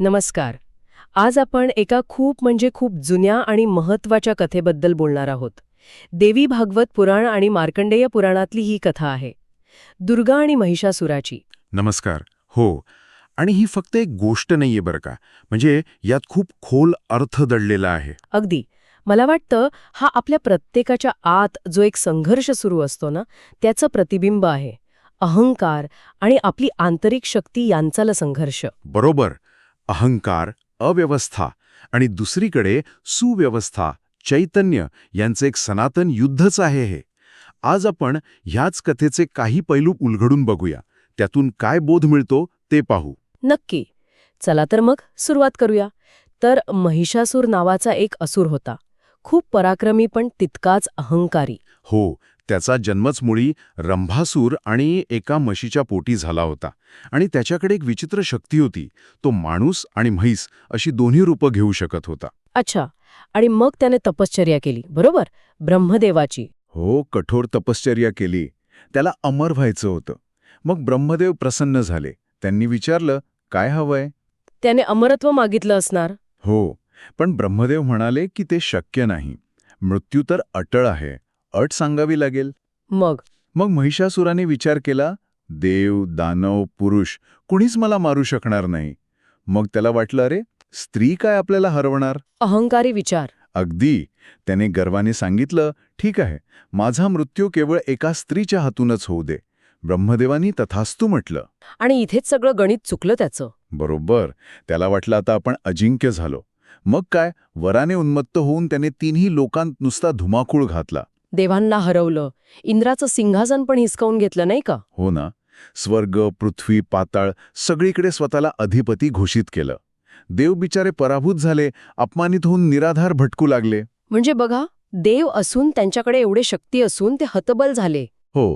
नमस्कार. आज आपण एका खूप म्हणजे खूप जुन्या आणि महत्त्वाच्या कथेबद्दल बोलणार आहोत. देवी भागवत पुराण आणि मार्कंडेय पुराणातली ही कथा आहे. दुर्गा आणि महिषासुराची. नमस्कार. हो. आणि ही फक्त एक गोष्ट नाहीये बरं का. म्हणजे यात खूप खोल अर्थ दडलेला आहे. अगदी. मला वाटतं हा आपल्या प्रत्येकाच्या आत जो एक संघर्ष सुरू असतो ना त्याचं प्रतिबिंब आहे. अहंकार आणि आपली आंतरिक शक्ती यांचाला संघर्ष. बरोबर. अहंकार अव्यवस्था आणि दुसरीकडे सुव्यवस्था चैतन्य यांचं एक सनातन युद्धच आहे हे. आज आपण ह्याच कथेचे काही पैलू उलगडून बघूया. त्यातून काय बोध मिळतो ते पाहू. नक्की. चला तर मग सुरुवात करूया. तर महिषासूर नावाचा एक असुर होता. खूप पराक्रमी पण तितकाच अहंकारी. हो त्याचा जन्मच मुळी रंभासूर आणि एका म्हशीच्या पोटी झाला होता. आणि त्याच्याकडे एक विचित्र शक्ती होती. तो माणूस आणि म्हैस अशी दोन्ही रूपं घेऊ शकत होता. अच्छा. आणि मग त्याने तपश्चर्या केली बरोबर? ब्रह्मदेवाची. हो कठोर तपश्चर्या केली. त्याला अमर व्हायचं होतं. मग ब्रह्मदेव प्रसन्न झाले. त्यांनी विचारलं काय हवंय? त्याने अमरत्व मागितलं असणार. हो. पण ब्रह्मदेव म्हणाले की ते शक्य नाही. मृत्यू तर अटळ आहे. अट सांगावी लागेल? मग? मग महिषासुराने विचार केला देव दानव पुरुष कुणीच मला मारू शकणार नाही. मग त्याला वाटलं अरे स्त्री काय आपल्याला हरवणार? अहंकारी विचार. अगदी. त्याने गर्वाने सांगितलं ठीक आहे माझा मृत्यू केवळ एका स्त्रीच्या हातूनच होऊ दे. ब्रह्मदेवानी तथास्तू म्हटलं. आणि इथेच सगळं गणित चुकलं त्याचं. बरोबर. त्याला वाटलं आता आपण अजिंक्य झालो. मग काय? वराने उन्मत्त होऊन त्याने तिन्ही लोकांत नुसता धुमाकूळ घातला. देवांना हरवलं. इंद्राचं सिंहासन पण हिसकावून घेतलं नाही का? हो ना. स्वर्ग पृथ्वी पाताळ सगळीकडे स्वतःला अधिपती घोषित केलं. देव बिचारे पराभूत झाले अपमानित होऊन निराधार भटकू लागले. म्हणजे बघा देव असून त्यांच्याकडे एवढे शक्ती असून ते हतबल झाले. हो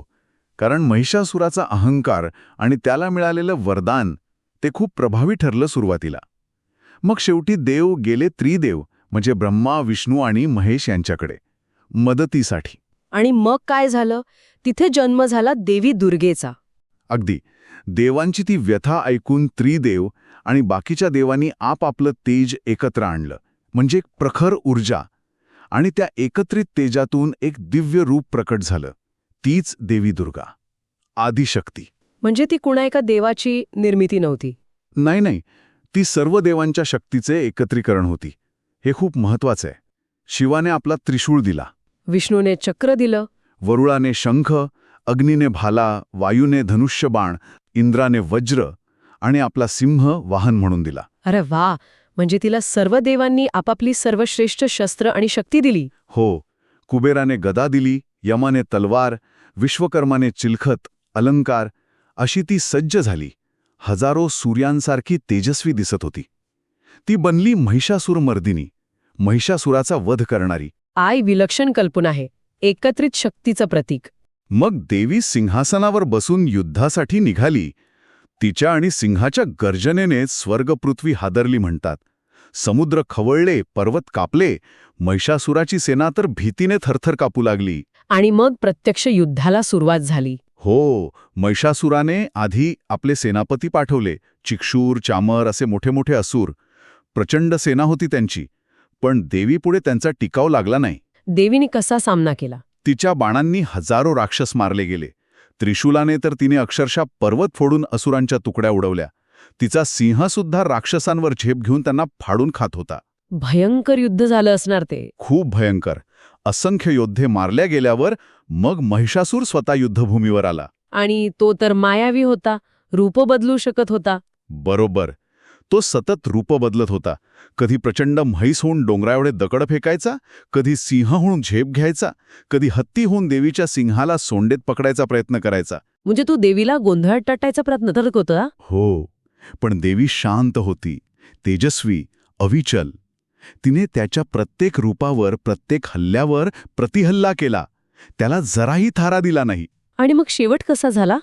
कारण महिषासुराचा अहंकार आणि त्याला मिळालेलं वरदान ते खूप प्रभावी ठरलं सुरुवातीला. मग शेवटी देव गेले त्रिदेव म्हणजे ब्रह्मा विष्णू आणि महेश यांच्याकडे. मदतीसाठी. आणि मग काय झालं? तिथे जन्म झाला देवी दुर्गेचा. अगदी. देवांची ती व्यथा ऐकून त्रिदेव आणि बाकीच्या देवांनी आपापलं तेज एकत्र आणलं. म्हणजे एक प्रखर ऊर्जा. आणि त्या एकत्रित तेजातून एक दिव्य रूप प्रकट झालं. तीच देवी दुर्गा. आदिशक्ती. म्हणजे ती कुणा एका देवाची निर्मिती नव्हती? नाही नाही. ती सर्व देवांच्या शक्तीचे एकत्रीकरण होती. हे खूप महत्वाचं आहे. शिवाने आपला त्रिशूळ दिला. विष्णूने चक्र दिलं. वरुळाने शंख अग्नीने भाला वायूने धनुष्यबाण इंद्राने वज्र आणि आपला सिंह वाहन म्हणून दिला. अरे वा! म्हणजे तिला सर्व देवांनी आपापली सर्वश्रेष्ठ शस्त्र आणि शक्ती दिली. हो कुबेराने गदा दिली यमाने तलवार विश्वकर्माने चिलखत अलंकार अशी ती सज्ज झाली. हजारो सूर्यांसारखी तेजस्वी दिसत होती. ती बनली महिषासूरमर्दिनी महिषासुराचा वध करणारी. आय विलक्षण कल्पना आहे एकत्रित शक्तीचं प्रतीक. मग देवी सिंहासनावर बसून युद्धासाठी निघाली. तिच्या आणि सिंहाच्या गर्जनेने स्वर्गपृथ्वी हादरली म्हणतात. समुद्र खवळले पर्वत कापले महिषासुराची सेना तर भीतीने थरथर कापू लागली. आणि मग प्रत्यक्ष युद्धाला सुरुवात झाली. हो महिषासुराने आधी आपले सेनापती पाठवले चिक्षूर चामर असे मोठे मोठे असुर. प्रचंड सेना होती त्यांची. पण देवीपुढे त्यांचा टिकाव लागला नाही. देवीने कसा सामना केला? तिच्या बाणांनी हजारो राक्षस मारले गेले. त्रिशूलाने तर तिने अक्षरशः पर्वत फोडून असुरांच्या तुकड्या उडवल्या. तिचा सिंहसुद्धा राक्षसांवर झेप घेऊन त्यांना फाडून खात होता. भयंकर युद्ध झालं असणार ते. खूप भयंकर. असंख्य योद्धे मारल्या गेल्यावर मग महिषासूर स्वतः युद्धभूमीवर आला. आणि तो तर मायावी होता रूप बदलू शकत होता. बरोबर. तो सतत रूप बदलत होता. कधी प्रचंड म्हैस होऊन डोंगराएवढे दगड फेकायचा कधी सिंह होऊन झेप घ्यायचा कधी हत्ती होऊन देवीच्या सिंहाला सोंडेत पकडायचा प्रयत्न करायचा. म्हणजे तू देवीला गोंधळात टाटायचा प्रयत्न करत होता हो पण देवी शांत होती तेजस्वी अविचल. तिने त्याच्या प्रत्येक रूपावर प्रत्येक हल्ल्यावर प्रतिहल्ला केला. त्याला जराही थारा दिला नाही. आणि मग शेवट कसा झाला?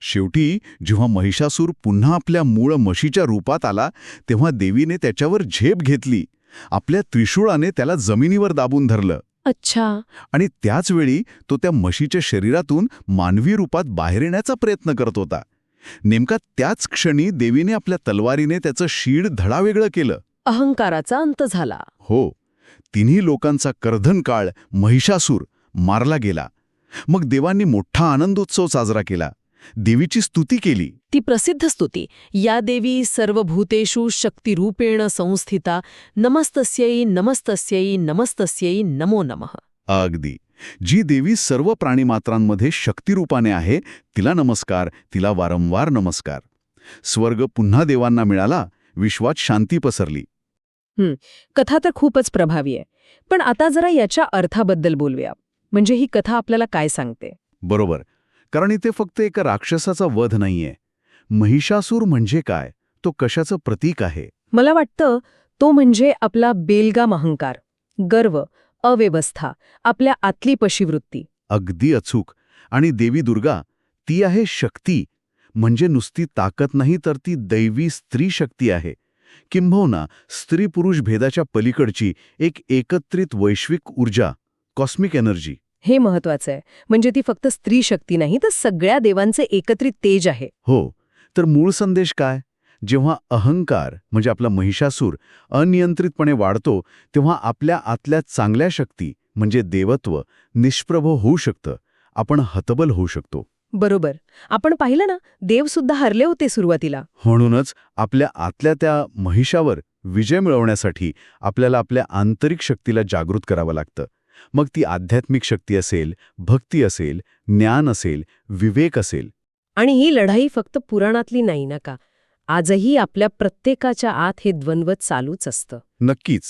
शेवटी जेव्हा महिषासूर पुन्हा आपल्या मूळ म्हशीच्या रूपात आला तेव्हा देवीने त्याच्यावर झेप घेतली. आपल्या त्रिशूळाने त्याला जमिनीवर दाबून धरलं. अच्छा. आणि त्याच वेळी तो त्या म्हशीच्या शरीरातून मानवी रूपात बाहेर येण्याचा प्रयत्न करत होता. नेमका त्याच क्षणी देवीने आपल्या तलवारीने त्याचं शीड धडावेगळं केलं. अहंकाराचा अंत झाला. हो. तिन्ही लोकांचा कर्धन काळ महिषासूर मारला गेला. मग देवांनी मोठा आनंदोत्सव साजरा केला. देवीची स्तुती केली. ती प्रसिद्ध स्तुती. या देवी सर्वभूतेषु शक्तिरूपेण संस्थिता. नमस्तस्यै नमस्तस्यै नमस्तस्यै नमो नमः. अगदी. जी देवी सर्व प्राणीमात्रांमध्ये शक्तिरूपाने आहे तिला नमस्कार तिला वारंवार नमस्कार. स्वर्ग पुन्हा देवांना मिळाला विश्वात शांती पसरली. कथा तर खूपच प्रभावी आहे. पण आता जरा याच्या अर्थाबद्दल बोलूया. म्हणजे ही कथा आपल्याला काय सांगते? बरोबर. कारण इथे फक्त एका राक्षसाचा वध नाहीये. महिषासूर म्हणजे काय? तो कशाचं प्रतीक आहे? मला वाटतं तो म्हणजे आपला बेलगाम अहंकार गर्व अव्यवस्था आपल्या आतली पशीवृत्ती. अगदी अचूक. आणि देवी दुर्गा ती आहे शक्ती. म्हणजे नुसती ताकद नाही तर ती दैवी स्त्री शक्ती आहे. किंबहुना स्त्री पुरुष भेदाच्या पलीकडची एक एकत्रित वैश्विक ऊर्जा कॉस्मिक एनर्जी हे महत्वाचं आहे. म्हणजे ती फक्त स्त्री शक्ती नाही तर सगळ्या देवांचे एकत्रित तेज आहे. हो. तर मूळ संदेश काय? जेव्हा अहंकार म्हणजे आपला महिषासूर अनियंत्रितपणे वाढतो तेव्हा आपल्या आतल्या चांगल्या शक्ती म्हणजे देवत्व निष्प्रभ होऊ शकतं. आपण हतबल होऊ शकतो. बरोबर. आपण पाहिलं ना देव सुद्धा हरले होते सुरुवातीला. म्हणूनच आपल्या आतल्या त्या महिषावर विजय मिळवण्यासाठी आपल्याला आपल्या आंतरिक शक्तीला जागृत करावं लागतं. मग ती आध्यात्मिक शक्ती असेल भक्ती असेल ज्ञान असेल विवेक असेल. आणि ही लढाई फक्त पुराणातली नाही ना का आजही आपल्या प्रत्येकाच्या आत हे द्वंद्व चालूच असतं. नक्कीच.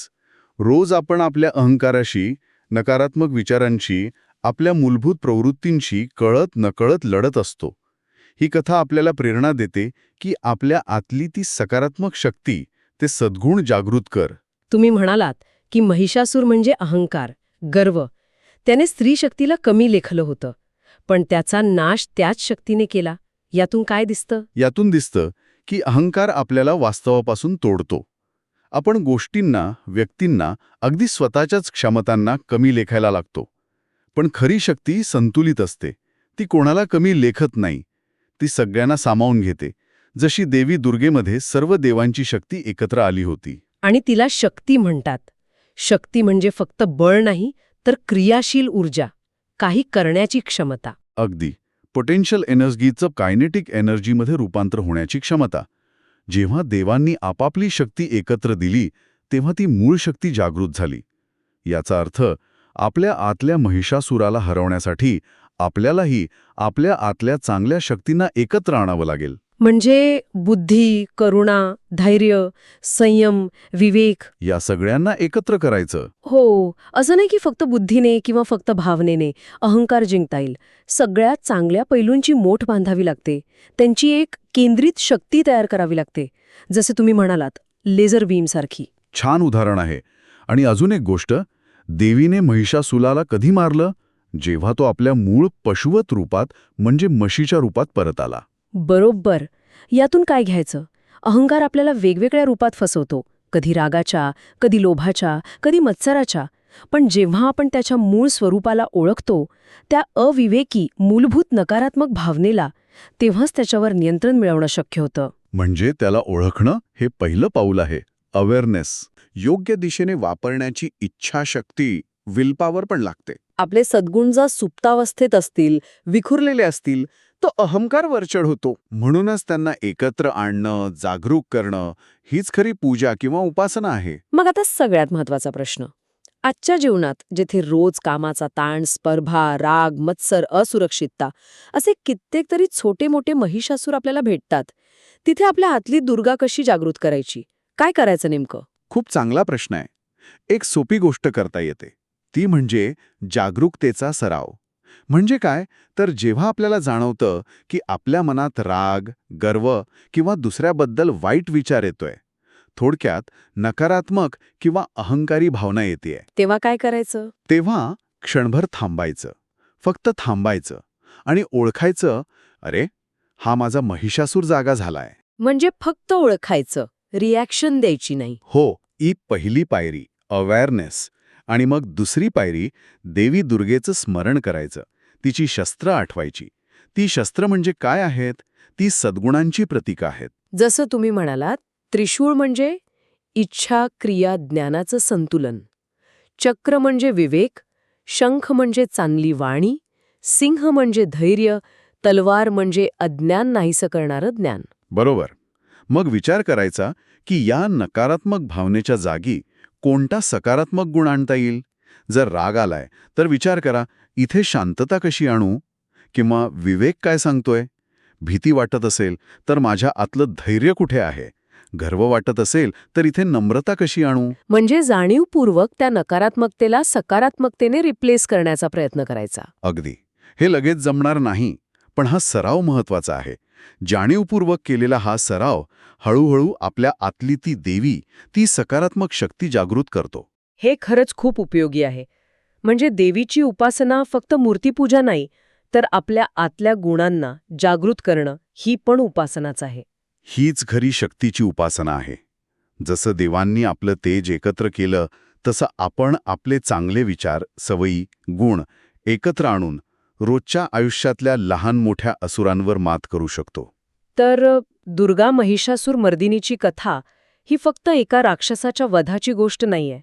रोज आपण आपल्या अहंकाराशी नकारात्मक विचारांशी आपल्या मूलभूत प्रवृत्तींशी कळत नकळत लढत असतो. ही कथा आपल्याला प्रेरणा देते की आपल्या आतली ती सकारात्मक शक्ती ते सद्गुण जागृत कर. तुम्ही म्हणालात की महिषासूर म्हणजे अहंकार. गर्व. त्याने स्त्री शक्तीला कमी लेखलं होतं. पण त्याचा नाश त्याच शक्तीने केला. यातून काय दिसतं? यातून दिसतं की अहंकार आपल्याला वास्तवापासून तोडतो. आपण गोष्टींना व्यक्तींना अगदी स्वतःच्याच क्षमतांना कमी लेखायला लागतो. पण खरी शक्ती संतुलित असते. ती कोणाला कमी लेखत नाही. ती सगळ्यांना सामावून घेते. जशी देवी दुर्गेमध्ये सर्व देवांची शक्ती एकत्र आली होती. आणि तिला शक्ती म्हणतात. शक्ती म्हणजे फक्त बळ नाही तर क्रियाशील ऊर्जा काही करण्याची क्षमता. अगदी. पोटेन्शियल एनर्जीचं कायनेटिक एनर्जीमध्ये रूपांतर होण्याची क्षमता. जेव्हा देवांनी आपापली शक्ती एकत्र दिली तेव्हा ती मूळ शक्ती जागृत झाली. याचा अर्थ आपल्या आतल्या महिषासुराला हरवण्यासाठी आपल्यालाही आपल्या आतल्या चांगल्या शक्तींना एकत्र आणावं लागेल. म्हणजे बुद्धी करुणा धैर्य संयम विवेक. या सगळ्यांना एकत्र करायचं. हो असं नाही की फक्त बुद्धीने किंवा फक्त भावनेने अहंकार जिंकता येईल. सगळ्यात चांगल्या पैलूंची मोठ बांधावी लागते. त्यांची एक केंद्रित शक्ती तयार करावी लागते. जसे तुम्ही म्हणालात लेझर बीमसारखी. छान उदाहरण आहे. आणि अजून एक गोष्ट देवीने महिषासुलाला कधी मारलं? जेव्हा तो आपल्या मूळ पशुवत रूपात म्हणजे म्हशीच्या रूपात परत आला. बरोबर. यातून काय घ्यायचं? अहंकार आपल्याला वेगवेगळ्या रूपात फसवतो. कधी रागाच्या कधी लोभाच्या कधी मत्सराच्या. पण जेव्हा आपण त्याच्या मूळ स्वरूपाला ओळखतो त्या अविवेकी मूलभूत नकारात्मक भावनेला तेव्हाच त्याच्यावर नियंत्रण मिळवणं शक्य होतं. म्हणजे त्याला ओळखणं हे पहिलं पाऊल आहे. अवेअरनेस योग्य दिशेने वापरण्याची इच्छाशक्ती विलपावर पण लागते. आपले सद्गुण जर सुप्तावस्थेत असतील विखुरलेले असतील तो अहंकार वरचढ होतो. म्हणूनच त्यांना एकत्र आणणं जागरूक करणं हीच खरी पूजा किंवा उपासना आहे. मग आता सगळ्यात महत्त्वाचा प्रश्न. आजच्या जीवनात जिथे रोज कामाचा ताण स्पर्धा राग मत्सर असुरक्षितता असे कित्येक तरी छोटे मोठे महिषासूर आपल्याला भेटतात तिथे आपल्या आतली दुर्गा कशी जागृत करायची? काय करायचं नेमकं? खूप चांगला प्रश्न आहे. एक सोपी गोष्ट करता येते. ती म्हणजे जागरूकतेचा सराव. म्हणजे काय? तर जेव्हा आपल्याला जाणवतं की आपल्या मनात राग गर्व किंवा दुसऱ्याबद्दल वाईट विचार येतोय थोडक्यात नकारात्मक किंवा अहंकारी भावना येते तेव्हा काय करायचं? तेव्हा क्षणभर थांबायचं. फक्त थांबायचं आणि ओळखायचं अरे हा माझा महिषासूर जागा झालाय. म्हणजे फक्त ओळखायचं रिॲक्शन द्यायची नाही. हो ही पहिली पायरी अवेअरनेस. आणि मग दुसरी पायरी देवी दुर्गेचं स्मरण करायचं. तिची शस्त्र आठवायची. ती शस्त्र म्हणजे काय आहेत? ती सद्गुणांची प्रतीकं आहेत. जसं तुम्ही म्हणालात त्रिशूळ म्हणजे इच्छा क्रिया ज्ञानाचं संतुलन. चक्र म्हणजे विवेक शंख म्हणजे चांगली वाणी सिंह म्हणजे धैर्य तलवार म्हणजे अज्ञान नाहीसं करणारं ज्ञान. बरोबर. मग विचार करायचा की या नकारात्मक भावनेच्या जागी कोणता सकारात्मक गुण आणता येईल? जर राग आलाय तर विचार करा इथे शांतता कशी आणू? किंवा विवेक काय सांगतोय? भीती वाटत असेल तर माझ्या आतलं धैर्य कुठे आहे? गर्व वाटत असेल तर इथे नम्रता कशी आणू? म्हणजे जाणीवपूर्वक त्या नकारात्मकतेला सकारात्मकतेने रिप्लेस करण्याचा प्रयत्न करायचा. अगदी. हे लगेच जमणार नाही पण हा सराव महत्त्वाचा आहे. जाणीवपूर्वक केलेला हा सराव हळूहळू आपल्या आतली ती देवी ती सकारात्मक शक्ती जागृत करतो. हे खरंच खूप उपयोगी आहे. म्हणजे देवीची उपासना फक्त मूर्तीपूजा नाही तर आपल्या आतल्या गुणांना जागृत करणं ही पण उपासनाच आहे. हीच खरी शक्तीची उपासना आहे. जसं देवांनी आपलं तेज एकत्र केलं तसं आपण आपले चांगले विचार सवयी गुण एकत्र आणून रोजच्या आयुष्यातल्या लहान मोठ्या असुरांवर मात करू शकतो. तर दुर्गा महिषासूर मर्दिनीची कथा ही फक्त एका राक्षसाच्या वधाची गोष्ट नाहीये.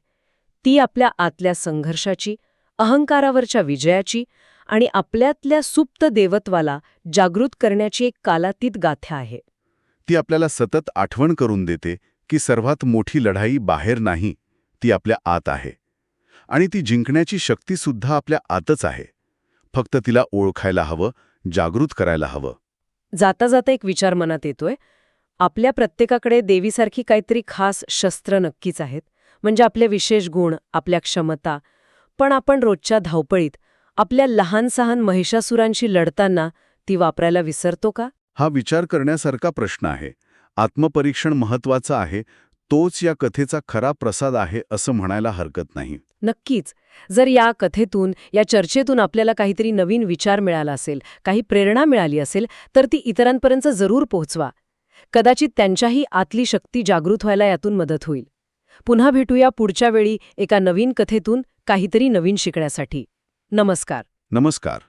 ती आपल्या आतल्या संघर्षाची अहंकारावरच्या विजयाची आणि आपल्यातल्या सुप्त देवत्वाला जागृत करण्याची एक कालातीत गाथा आहे. ती आपल्याला सतत आठवण करून देते की सर्वात मोठी लढाई बाहेर नाही ती आपल्या आत आहे. आणि ती जिंकण्याची शक्तीसुद्धा आपल्या आतच आहे. फक्त तिला ओळखायला हवं जागृत करायला हवं. जाता जाता एक विचार मनात येतोय. आपल्या प्रत्येकाकडे देवीसारखी काहीतरी खास शस्त्र नक्कीच आहेत. म्हणजे आपले विशेष गुण आपल्या क्षमता. पण आपण रोजच्या धावपळीत आपल्या लहान सहान महिषासुरांशी लढताना ती वापरायला विसरतो का? हा विचार करण्यासारखा प्रश्न आहे. आत्मपरीक्षण महत्वाचं आहे. तोच या कथेचा खरा प्रसाद आहे असं म्हणायला हरकत नाही. नक्कीच. जर या कथेतून या चर्चेतून आपल्याला काहीतरी नवीन विचार मिळाला असेल काही प्रेरणा मिळाली असेल तर ती इतरांपर्यंत जरूर पोहोचवा. कदाचित त्यांच्याही आतली शक्ती जागृत व्हायला यातून मदत होईल. पुन्हा भेटूया पुढच्या वेळी एका नवीन कथेतून काहीतरी नवीन शिकण्यासाठी. नमस्कार. नमस्कार.